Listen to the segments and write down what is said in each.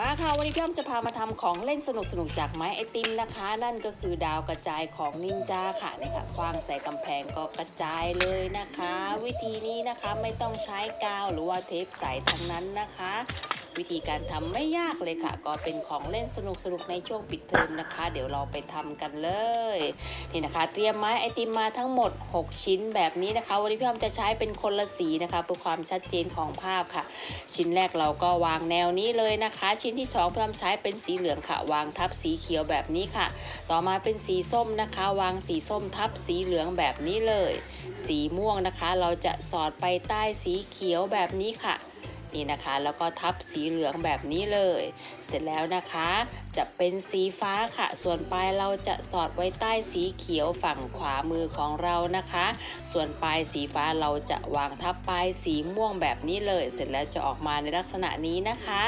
มาค่ะวันนี้พี่อ้อมจะพามาทำของเล่นสนุกๆจากไม้ไอติมนะคะ นั่นก็คือดาวกระจายของนินจาค่ะนี่ค่ะคว้างใส่กำแพงก็กระจายเลยนะคะ วิธีนี้นะคะไม่ต้องใช้กาวหรือว่าเทปใสทั้งนั้นนะคะ วิธีการทำไม่ยากเลยค่ะ ก็เป็นของเล่นสนุกๆในช่วงปิดเทอมนะคะ เดี๋ยวเราไปทำกันเลยนี่นะคะ เตรียมไม้ไอติมมาทั้งหมด 6 ชิ้นแบบนี้นะคะ วันนี้พี่อ้อมจะใช้เป็นคนละสีนะคะเพื่อความชัดเจนของภาพค่ะ ชิ้นแรกเราก็วางแนวนี้เลยนะคะ ชิ้นที่2พิ่อมใช้เป็นสีเหลืองค่ะ วางทับสีเขียวแบบนี้ค่ะ ต่อมาเป็นสีส้มนะคะ วางสีส้มทับสีเหลืองแบบนี้เลย สีม่วงนะคะ เราจะสอดไปใต้สีเขียวแบบนี้ค่ะ นี่นะคะ แล้วก็ทับสีเหลืองแบบนี้เลย เสร็จแล้วนะคะ จะเป็นสีฟ้าค่ะ ส่วนปลายเราจะสอดไว้ใต้สีเขียวฝั่งขวามือของเรานะคะ ส่วนปลายสีฟ้าเราจะวางทับปลายสีม่วงแบบนี้เลย เสร็จแล้วจะออกมาในลักษณะนี้นะคะ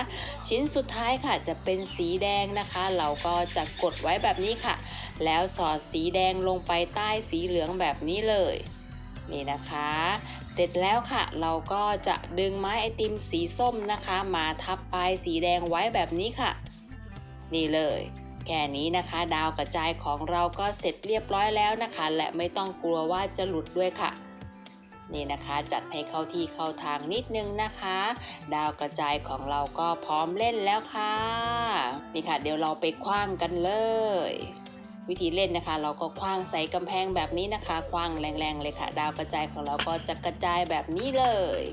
ชิ้นสุดท้ายค่ะจะเป็นสีแดงนะคะ เราก็จะกดไว้แบบนี้ค่ะ แล้วสอดสีแดงลงไปใต้สีเหลืองแบบนี้เลย นี่นะคะ เสร็จแล้วค่ะ เราก็จะดึงไม้ไอติมสีส้มนะคะ มาทับปลายสีแดงไว้แบบนี้ค่ะ นี่เลยแค่นี้นะคะ ดาวกระจายของเราก็เสร็จเรียบร้อยแล้วนะคะ และไม่ต้องกลัวว่าจะหลุดด้วยค่ะ นี่นะคะจัดให้เข้าที่เข้าทางนิดนึงนะคะ ดาวกระจายของเราก็พร้อมเล่นแล้วค่ะ นี่ค่ะ เดี๋ยวเราไปคว้างกันเลย วิธีเล่นนะคะ เราก็คว้างใส่กำแพงแบบนี้นะคะคว้างแรงๆเลยค่ะ ดาวกระจายของเราก็จะกระจายแบบนี้เลย